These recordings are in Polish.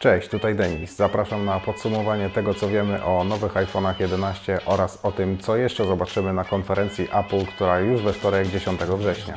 Cześć, tutaj Denis. Zapraszam na podsumowanie tego, co wiemy o nowych iPhone'ach 11 oraz o tym, co jeszcze zobaczymy na konferencji Apple, która już we wtorek 10 września.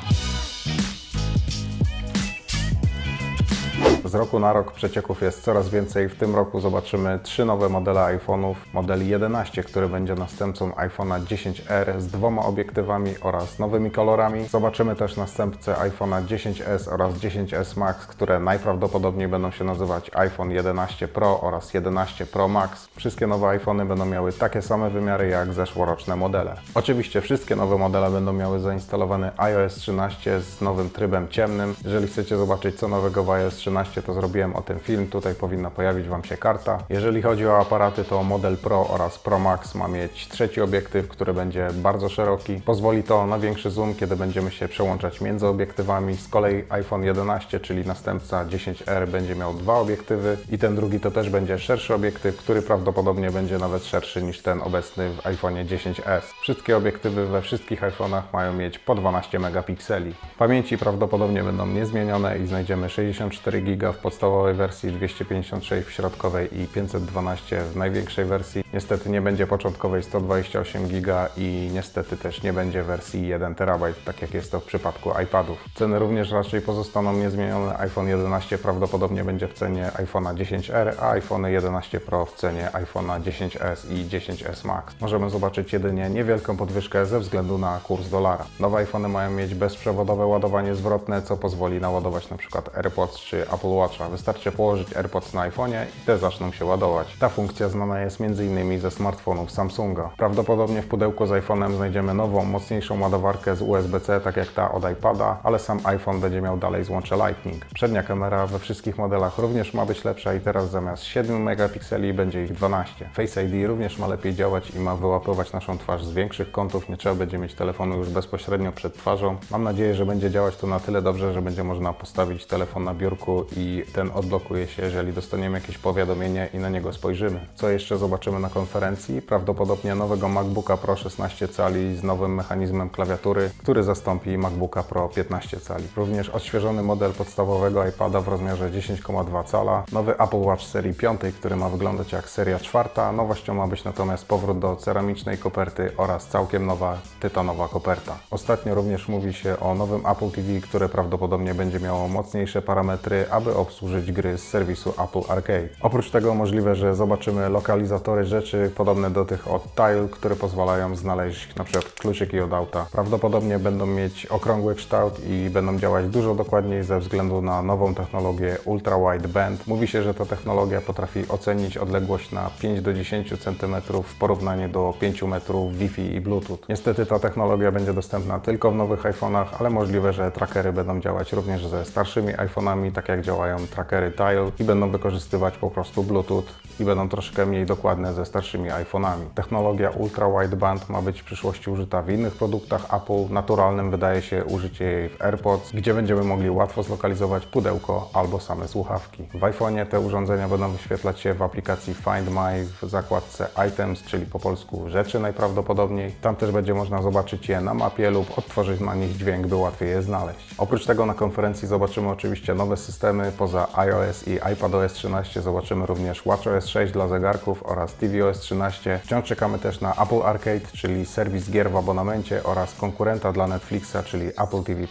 Z roku na rok przecieków jest coraz więcej. W tym roku zobaczymy trzy nowe modele iPhone'ów. Model 11, który będzie następcą iPhone'a 10R z dwoma obiektywami oraz nowymi kolorami. Zobaczymy też następcę iPhone'a 10s oraz 10s Max, które najprawdopodobniej będą się nazywać iPhone 11 Pro oraz 11 Pro Max. Wszystkie nowe iPhony będą miały takie same wymiary jak zeszłoroczne modele. Oczywiście wszystkie nowe modele będą miały zainstalowany iOS 13 z nowym trybem ciemnym. Jeżeli chcecie zobaczyć co nowego w iOS 13, to zrobiłem o tym film. Tutaj powinna pojawić Wam się karta. Jeżeli chodzi o aparaty, to model Pro oraz Pro Max ma mieć trzeci obiektyw, który będzie bardzo szeroki. Pozwoli to na większy zoom, kiedy będziemy się przełączać między obiektywami. Z kolei iPhone 11, czyli następca 10R, będzie miał dwa obiektywy i ten drugi to też będzie szerszy obiektyw, który prawdopodobnie będzie nawet szerszy niż ten obecny w iPhone 10s. Wszystkie obiektywy we wszystkich iPhone'ach mają mieć po 12 megapikseli. Pamięci prawdopodobnie będą niezmienione i znajdziemy 64 GB w podstawowej wersji, 256 w środkowej i 512 w największej wersji. Niestety nie będzie początkowej 128 GB i niestety też nie będzie wersji 1 TB, tak jak jest to w przypadku iPadów. Ceny również raczej pozostaną niezmienione. iPhone 11 prawdopodobnie będzie w cenie iPhone'a 10R, a iPhone 11 Pro w cenie iPhone'a 10s i 10s Max. Możemy zobaczyć jedynie niewielką podwyżkę ze względu na kurs dolara. Nowe iPhony mają mieć bezprzewodowe ładowanie zwrotne, co pozwoli naładować np. AirPods czy Apple Wystarczy położyć AirPods na iPhone'ie i te zaczną się ładować. Ta funkcja znana jest m.in. ze smartfonów Samsunga. Prawdopodobnie w pudełku z iPhone'em znajdziemy nową, mocniejszą ładowarkę z USB-C, tak jak ta od iPada, ale sam iPhone będzie miał dalej złącze Lightning. Przednia kamera we wszystkich modelach również ma być lepsza i teraz zamiast 7 megapikseli będzie ich 12. Face ID również ma lepiej działać i ma wyłapywać naszą twarz z większych kątów, nie trzeba będzie mieć telefonu już bezpośrednio przed twarzą. Mam nadzieję, że będzie działać to na tyle dobrze, że będzie można postawić telefon na biurku i ten odblokuje się, jeżeli dostaniemy jakieś powiadomienie i na niego spojrzymy. Co jeszcze zobaczymy na konferencji? Prawdopodobnie nowego MacBooka Pro 16 cali z nowym mechanizmem klawiatury, który zastąpi MacBooka Pro 15 cali. Również odświeżony model podstawowego iPada w rozmiarze 10,2 cala, nowy Apple Watch serii 5, który ma wyglądać jak seria czwarta. Nowością ma być natomiast powrót do ceramicznej koperty oraz całkiem nowa tytanowa koperta. Ostatnio również mówi się o nowym Apple TV, które prawdopodobnie będzie miało mocniejsze parametry, aby obsłużyć gry z serwisu Apple Arcade. Oprócz tego możliwe, że zobaczymy lokalizatory rzeczy podobne do tych od Tile, które pozwalają znaleźć na przykład kluczyki od auta. Prawdopodobnie będą mieć okrągły kształt i będą działać dużo dokładniej ze względu na nową technologię Ultra Wide Band. Mówi się, że ta technologia potrafi ocenić odległość na 5 do 10 cm w porównaniu do 5 metrów Wi-Fi i Bluetooth. Niestety ta technologia będzie dostępna tylko w nowych iPhone'ach, ale możliwe, że trackery będą działać również ze starszymi iPhone'ami, tak jak działają trackery Tile i będą wykorzystywać po prostu Bluetooth i będą troszkę mniej dokładne ze starszymi iPhone'ami. Technologia Ultra Wideband ma być w przyszłości użyta w innych produktach Apple. Naturalnym wydaje się użycie jej w AirPods, gdzie będziemy mogli łatwo zlokalizować pudełko albo same słuchawki. W iPhone'ie te urządzenia będą wyświetlać się w aplikacji Find My w zakładce Items, czyli po polsku rzeczy najprawdopodobniej. Tam też będzie można zobaczyć je na mapie lub odtworzyć na nich dźwięk, by łatwiej je znaleźć. Oprócz tego na konferencji zobaczymy oczywiście nowe systemy. Poza iOS i iPadOS 13 zobaczymy również WatchOS 6 dla zegarków oraz tvOS 13. Wciąż czekamy też na Apple Arcade, czyli serwis gier w abonamencie oraz konkurenta dla Netflixa, czyli Apple TV+.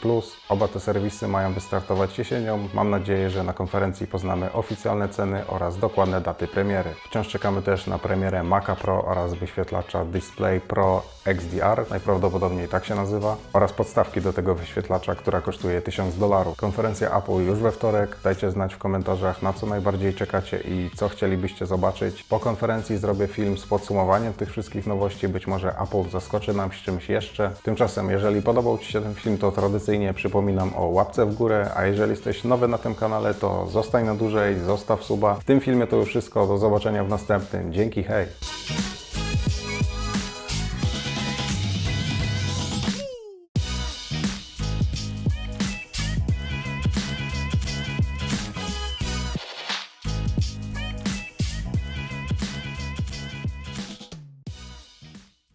Oba te serwisy mają wystartować jesienią. Mam nadzieję, że na konferencji poznamy oficjalne ceny oraz dokładne daty premiery. Wciąż czekamy też na premierę Maca Pro oraz wyświetlacza Display Pro XDR, najprawdopodobniej tak się nazywa, oraz podstawki do tego wyświetlacza, która kosztuje 1000 dolarów. Konferencja Apple już we wtorek. Dajcie znać w komentarzach, na co najbardziej czekacie i co chcielibyście zobaczyć. Po konferencji zrobię film z podsumowaniem tych wszystkich nowości. Być może Apple zaskoczy nam z czymś jeszcze. Tymczasem, jeżeli podobał Ci się ten film, to tradycyjnie przypominam o łapce w górę, a jeżeli jesteś nowy na tym kanale, to zostań na dłużej, zostaw suba. W tym filmie to już wszystko. Do zobaczenia w następnym. Dzięki, hej!